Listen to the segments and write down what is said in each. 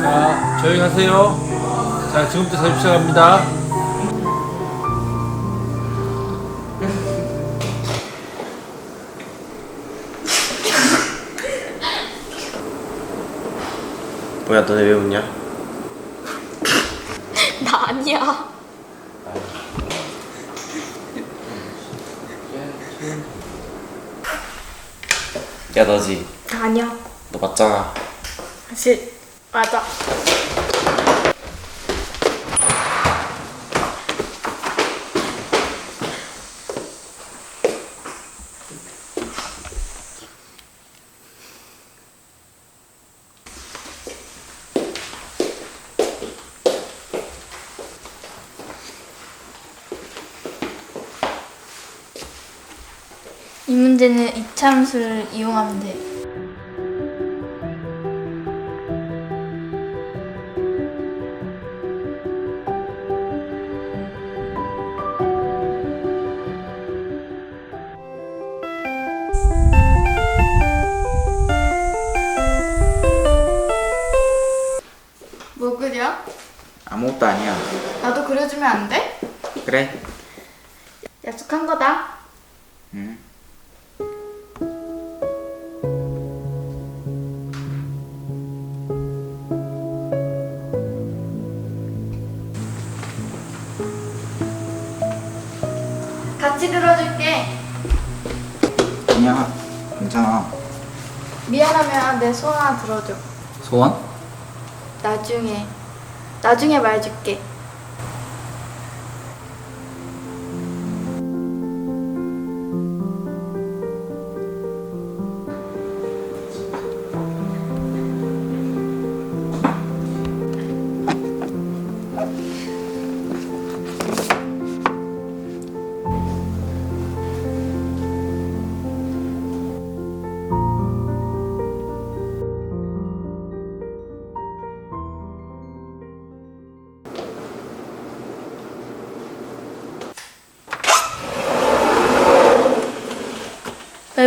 자, 조용히 하세요. 자, 지금부터 사업 시작합니다. 뭐야 너네 왜 웃냐? 나 아니야. 야 너지 나 아니야. 너 맞잖아 사실 맞아. 이 문제는 이차함수를 이용하면 돼. 뭐 그려? 아무것도 아니야. 나도 그려주면 안 돼? 그래. 약속한 거다. 같이 그려줄게. 아니야. 괜찮아. 미안하면 내 소원 하나 들어줘. 소원? 나중에 나중에 말해줄게.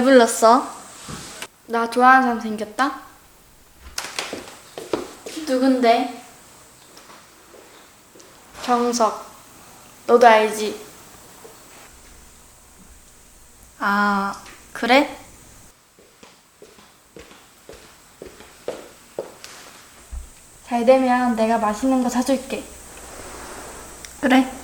불렀어? 나 좋아하는 사람 생겼다? 누군데? 정석. 너도 알지? 아, 그래? 잘 되면 내가 맛있는 거 사줄게. 그래.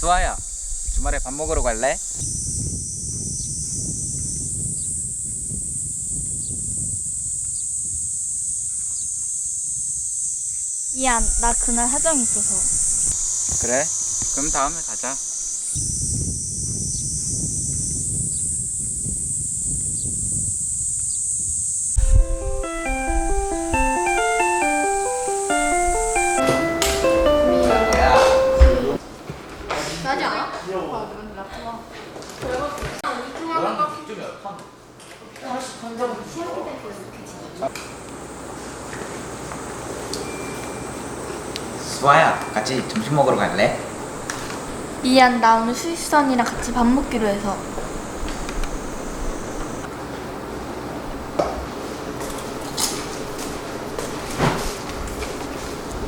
수아야. 주말에 밥 먹으러 갈래? 미안, 나 그날 사정 있어서. 그래. 그럼 다음에 가자. 수아야. 같이 점심 먹으러 갈래? 미안, 나 오늘 수익선이랑 같이 밥 먹기로 해서.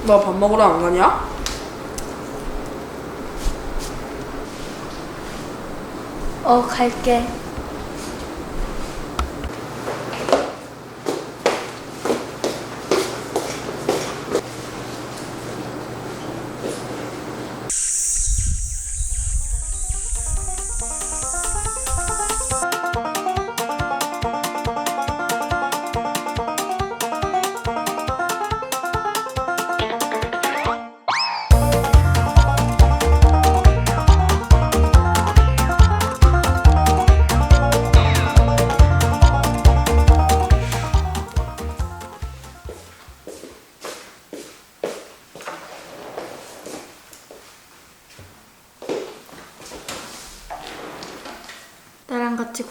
너 밥 먹으러 안 가냐? 어, 갈게.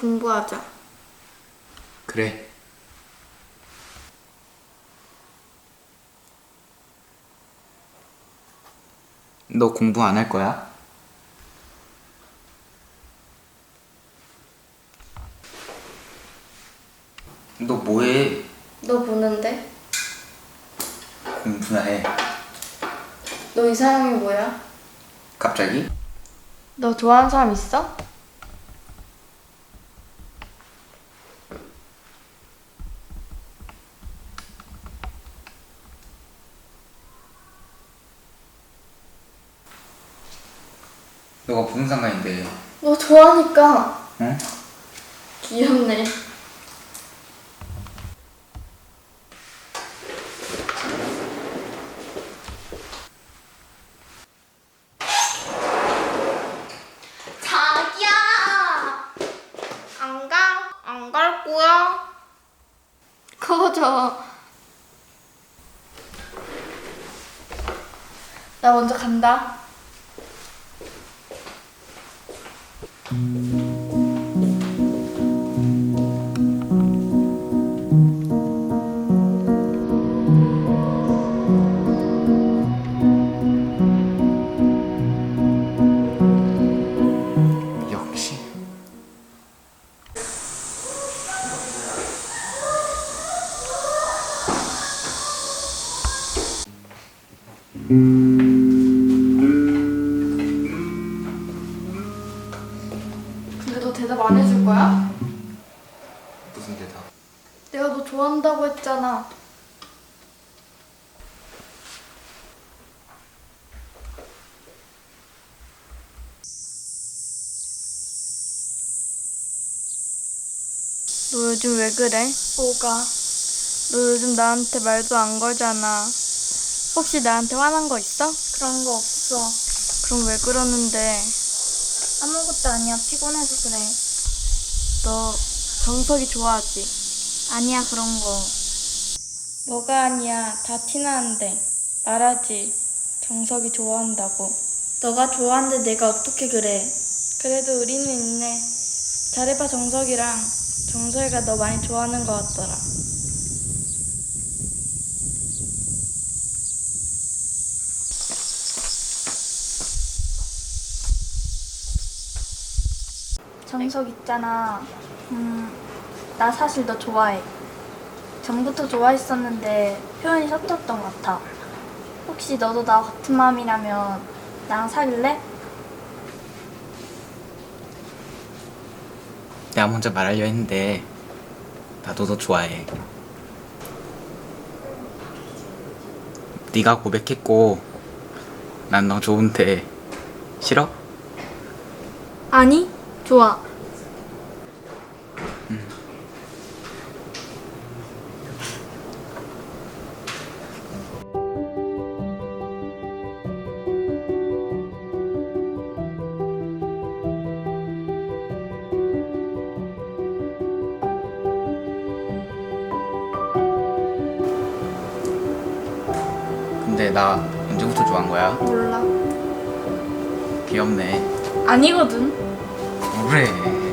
공부하자. 그래. 너 공부 안 할 거야? 너 뭐해? 너 보는데? 공부나 해. 너 이 사람이 뭐야? 갑자기? 너 좋아하는 사람 있어? 무슨 상관인데? 너 좋아하니까. 응? 귀엽네. 자기야! 안 가? 안 갈 거야? 꺼져. 나 먼저 간다. 역시. 해줄 거야? 무슨 대답? 내가 너 좋아한다고 했잖아. 너 요즘 왜 그래? 뭐가? 너 요즘 나한테 말도 안 걸잖아. 혹시 나한테 화난 거 있어? 그런 거 없어. 그럼 왜 그러는데? 아무것도 아니야. 피곤해서 그래. 너 정석이 좋아하지? 아니야 그런 거. 뭐가 아니야. 다 티나는데. 말하지. 정석이 좋아한다고. 너가 좋아하는데 내가 어떻게 그래? 그래도 우리는 있네. 잘해봐 정석이랑. 정석이가 너 많이 좋아하는 것 같더라. 정석 있잖아. 음, 나 사실 너 좋아해. 전부터 좋아했었는데 표현이 서툴었던 것 같아. 혹시 너도 나 같은 마음이라면 나랑 사귈래? 내가 먼저 말하려 했는데 나도 너 좋아해. 네가 고백했고 난 너 좋은데 싫어? 아니, 좋아. 근데 나 언제부터 좋아한 거야? 몰라. 귀엽네. 아니거든. 그래.